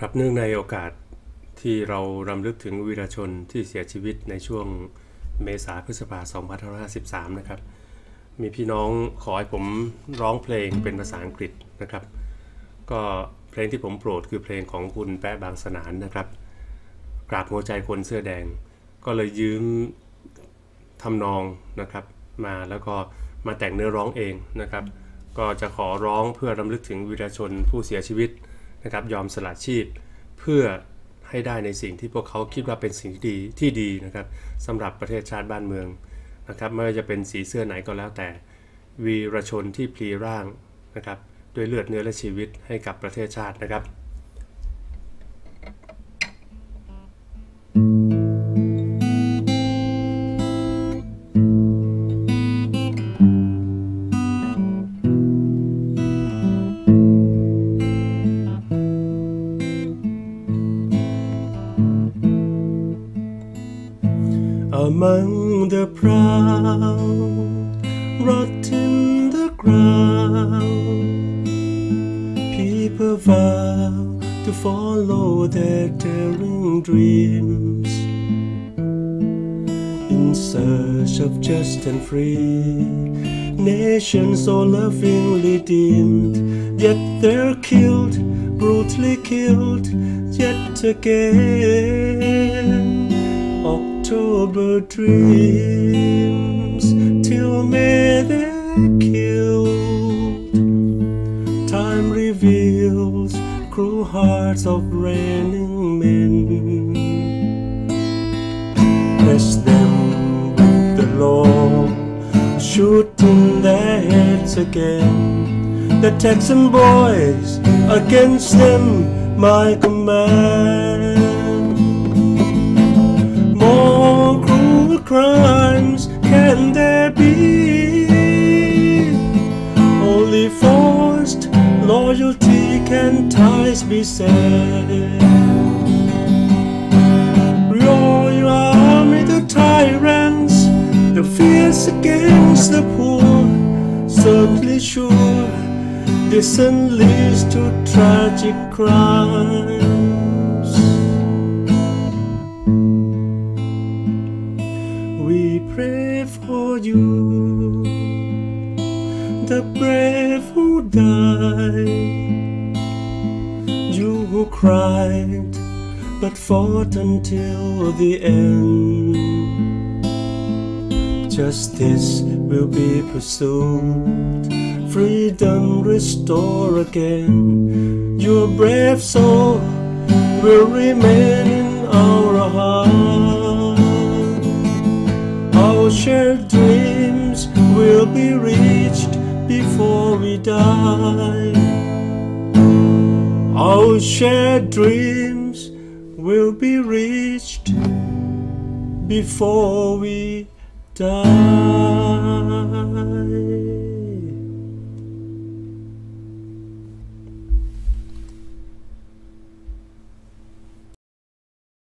ครับเนื่องในโอกาสที่เรารำลึกถึงวีรชนที่เสียชีวิตในช่วงเมษาพฤษภา2553 นะครับ มีพี่น้องขอให้ผมร้องเพลงเป็นภาษาอังกฤษนะครับ ก็เพลงที่ผมโปรดคือเพลงของคุณแปะบางสนานนะครับกราบหัวใจคนเสื้อแดง ก็เลยยืมทำนองนะครับ มาแล้วก็มาแต่งเนื้อร้องเองนะครับ ก็จะขอร้องเพื่อรำลึกถึงวีรชนผู้เสียชีวิต นะครับยอมสละชีพเพื่อให้ได้ในสิ่งที่พวกเขาคิดว่าเป็นสิ่งที่ดีที่ดีนะครับสำหรับประเทศชาติบ้านเมืองนะครับไม่ว่าจะเป็นสีเสื้อไหนก็แล้วแต่ วีรชนที่พลีร่างนะครับด้วยเลือดเนื้อและชีวิตให้กับประเทศชาตินะครับ Among the proud, rot in the ground, people vow to follow their daring dreams in search of just and free. Nations so lovingly deemed, yet they're killed, brutally killed, yet again. October dreams till May they're killed. Time reveals cruel hearts of reigning men. Bless them with the law, shooting their heads again. The Texan boys against them, my command. Crimes can there be? Only forced loyalty can ties be set. Royal army, the tyrants, the fierce against the poor, certainly sure this leads to tragic crimes. For you, the brave who died, you who cried but fought until the end. Justice will be pursued, freedom restored again. Your brave soul will remain in our shared dreams will be reached before we die. Our shared dreams will be reached before we die.